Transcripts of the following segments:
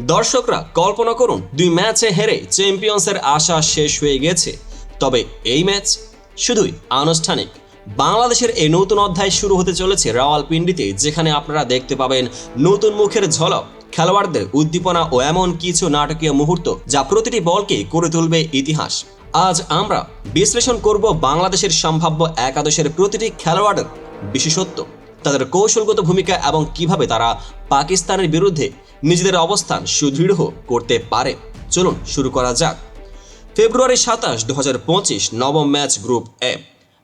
দর্শকরা কল্পনা করুন, দুই ম্যাচে হেরে চ্যাম্পিয়ন্সের আশা শেষ হয়ে গেছে। তবে এই ম্যাচ শুধুই আনুষ্ঠানিক। বাংলাদেশের এই নতুন অধ্যায় শুরু হতে চলেছে রাওয়ালপিন্ডিতে, যেখানে আপনারা দেখতে পাবেন নতুন মুখের ঝলক, খেলোয়াড়দের উদ্দীপনা ও এমন কিছু নাটকীয় মুহূর্ত যা প্রতিটি বলকে করে তুলবে ইতিহাস। আজ আমরা বিশ্লেষণ করব বাংলাদেশের সম্ভাব্য একাদশের প্রতিটি খেলোয়াড়ের বিশেষত্ব, তাদের কৌশলগত ভূমিকা এবং কীভাবে তারা পাকিস্তানের বিরুদ্ধে নিজেদের অবস্থান সুদৃঢ় করতে পারে। চলুন শুরু করা যাক। ফেব্রুয়ারি সাতাশ দু নবম match group A.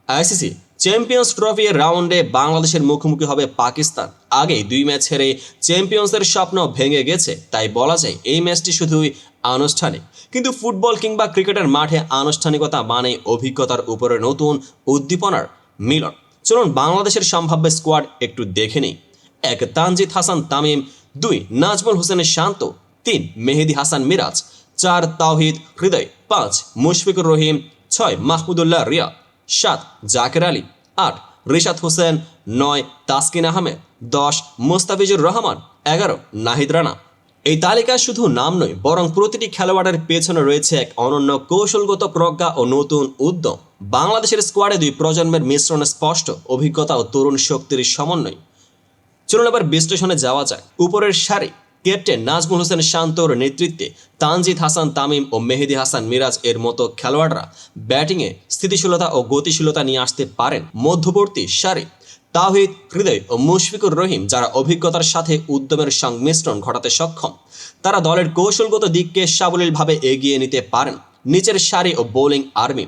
ICC champions trophy এর রাউন্ডে বাংলাদেশের মুখোমুখি হবে পাকিস্তান। আগেই দুই ম্যাচ হেরে চ্যাম্পিয়ন্সের স্বপ্ন ভেঙে গেছে, তাই বলা যায় এই ম্যাচটি শুধুই আনুষ্ঠানিক। কিন্তু ফুটবল কিংবা ক্রিকেটের মাঠে আনুষ্ঠানিকতা মানে অভিজ্ঞতার উপরে নতুন উদ্দীপনার মিলন। চলুন বাংলাদেশের সম্ভাব্য স্কোয়াড একটু দেখে নিই। এক তানজিদ হাসান তামিম দুই, নাজমুল হোসেনের শান্ত। তিন, মেহেদি হাসান মিরাজ। চার, তাওহিদ হৃদয়। পাঁচ, মুশফিকুর রহিম। ছয়, মাহমুদুল্লাহ রিয়া। সাত, জাকের আলী। আট, রিশাদ হোসেন। নয়, তাসকিন আহমেদ। দশ, মুস্তাফিজুর রহমান। এগারো, নাহিদ রানা। এই তালিকা শুধু নাম নয়, বরং প্রতিটি খেলোয়াড়ের পেছনে রয়েছে এক অনন্য কৌশলগত প্রজ্ঞা ও নতুন উদ্যম। বাংলাদেশের স্কোয়াডে দুই প্রজন্মের মিশ্রণে স্পষ্ট অভিজ্ঞতা ও তরুণ শক্তির সমন্বয়। চলুন এবার বিশ্লেষণে যাওয়া যাক। উপরের সারি ক্যাপ্টেন নাজমুল হোসেন শান্তর নেতৃত্বে তানজিদ হাসান তামিম ও মেহেদি হাসান মিরাজ এর মতো খেলোয়াড়রা ব্যাটিংয়ে স্থিতিশীলতা ও গতিশীলতা নিয়ে আসতে পারেন। মধ্যবর্তী সারি, তাহিদ, হৃদয় ও মুশফিকুর রহিম, যারা অভিজ্ঞতার সাথে উদ্যমের সংমিশ্রণ ঘটাতে সক্ষম, তারা দলের কৌশলগত দিককে সাবলীলভাবে এগিয়ে নিতে পারেন। নিচের সারি ও বোলিং আর্মি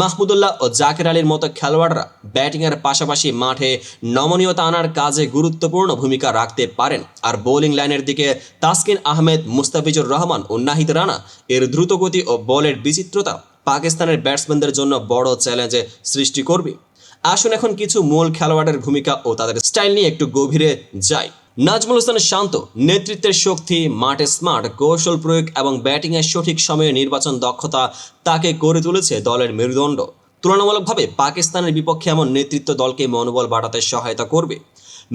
মাহমুদুল্লাহ ও জাকির আলীর মতো খেলোয়াড়রা ব্যাটিংয়ের পাশাপাশি মাঠে নমনীয়তা আনার কাজে গুরুত্বপূর্ণ ভূমিকা রাখতে পারেন। আর বোলিং লাইনের দিকে তাসকিন আহমেদ, মুস্তাফিজুর রহমান ও নাহিদ রানা এর দ্রুতগতি ও বলের বিচিত্রতা পাকিস্তানের ব্যাটসম্যানদের জন্য বড় চ্যালেঞ্জে সৃষ্টি করবে। আসুন এখন কিছু মূল খেলোয়াড়ের ভূমিকা ও তাদের স্টাইল নিয়ে একটু গভীরে যাই। নাজমুল হোসেন শান্ত নেতৃত্বের শক্তি, মাঠে স্মার্ট কৌশল প্রয়োগ এবং ব্যাটিংয়ের সঠিক সময়ে নির্বাচন দক্ষতা তাকে করে তুলেছে দলের মেরুদণ্ড। তুলনামূলকভাবে পাকিস্তানের বিপক্ষে এমন নেতৃত্ব দলকে মনোবল বাড়াতে সহায়তা করবে।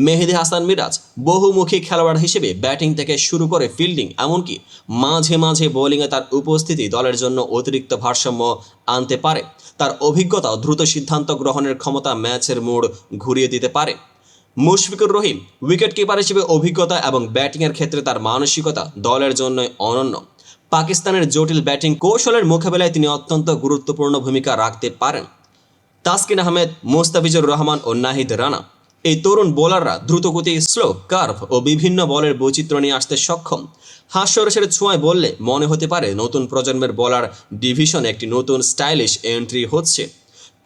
মেহেদি হাসান মিরাজ বহুমুখী খেলোয়াড় হিসেবে ব্যাটিং থেকে শুরু করে ফিল্ডিং এমনকি মাঝে মাঝে বোলিংয়ে তার উপস্থিতি দলের জন্য অতিরিক্ত ভারসাম্য আনতে পারে। তার অভিজ্ঞতা দ্রুত সিদ্ধান্ত গ্রহণের ক্ষমতা ম্যাচের মোড় ঘুরিয়ে দিতে পারে। মুশফিকুর রহিম উইকেট কিপার হিসেবে অভিজ্ঞতা এবং ব্যাটিংয়ের ক্ষেত্রে তার মানসিকতা দলের জন্য অনন্য। পাকিস্তানের জটিল ব্যাটিং কৌশলের মোকাবেলায় তিনি অত্যন্ত গুরুত্বপূর্ণ ভূমিকা রাখতে পারেন। তাসকিন আহমেদ, মোস্তাফিজুর রহমান ও নাহিদ রানা এই তরুণ বোলাররা দ্রুতগতি স্লো কার্ভ ও বিভিন্ন বলের বৈচিত্র্য নিয়ে আসতে সক্ষম। হাস্যরসের ছোঁয়ায় বললে মনে হতে পারে নতুন প্রজন্মের বোলার ডিভিশন একটি নতুন স্টাইলিশ এন্ট্রি হচ্ছে।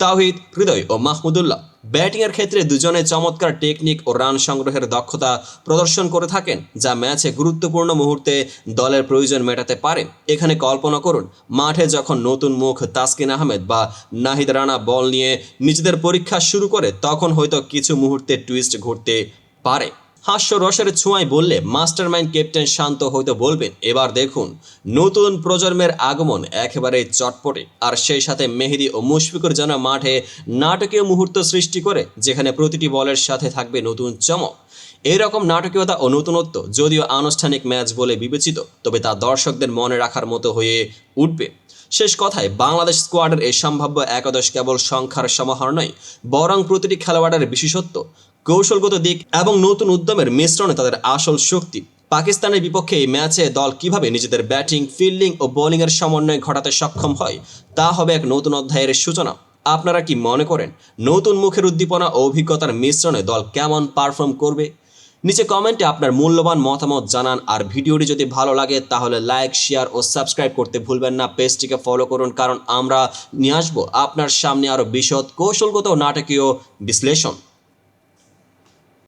তাওহিদ, হৃদয় ও মাহমুদুল্লাহ। ব্যাটিংয়ের ক্ষেত্রে দুজনে চমৎকার টেকনিক ও রান সংগ্রহের দক্ষতা প্রদর্শন করে থাকেন, যা ম্যাচে গুরুত্বপূর্ণ মুহূর্তে দলের প্রয়োজন মেটাতে পারে। এখানে কল্পনা করুন, মাঠে যখন নতুন মুখ তাসকিন আহমেদ বা নাহিদ রানা বল নিয়ে নিজেদের পরীক্ষা শুরু করে, তখন হয়তো কিছু মুহূর্তে টুইস্ট ঘটতে পারে। হাস্য রসের ছোঁয়ায় বললে, মাস্টারমাইন্ড ক্যাপ্টেন শান্ত হয়তো বলবেন। এবার দেখুন, নতুন প্রজন্মের আগমন একেবারে চটপটে। আর সেই সাথে মেহেদি ও মুশফিকুর যেন মাঠে নাটকীয় মুহূর্ত সৃষ্টি করে, যেখানে প্রতিটি বলের সাথে থাকবে নতুন চমক। এরকম নাটকীয়তা ও নতুনত্ব যদিও আনুষ্ঠানিক ম্যাচ বলে বিবেচিত, তবে তা দর্শকদের মনে রাখার মতো হয়ে উঠবে। শেষ কথায়, বাংলাদেশ স্কোয়াডের এই সম্ভাব্য একাদশ কেবল সংখ্যার সমাহার নয়, বরং প্রতিটি খেলোয়াড়ের বিশেষত্ব, কৌশলগত দিক এবং নতুন উদ্যমের মিশ্রণে তাদের আসল শক্তি। পাকিস্তানের বিপক্ষে এই ম্যাচে দল কীভাবে নিজেদের ব্যাটিং, ফিল্ডিং ও বোলিংয়ের সমন্বয় ঘটাতে সক্ষম হয়, তা হবে এক নতুন অধ্যায়ের সূচনা। আপনারা কি মনে করেন, নতুন মুখের উদ্দীপনা ও অভিজ্ঞতার মিশ্রণে দল কেমন পারফর্ম করবে? নিচে কমেন্টে আপনার মূল্যবান মতামত জানান আর ভিডিওটি যদি ভালো লাগে তাহলে লাইক, শেয়ার ও সাবস্ক্রাইব করতে ভুলবেন না। পেজটিকে ফলো করুন কারণ আমরা নিয়ে আসব আপনার সামনে আরও বিশদ কৌশলগত নাটকীয় বিশ্লেষণ।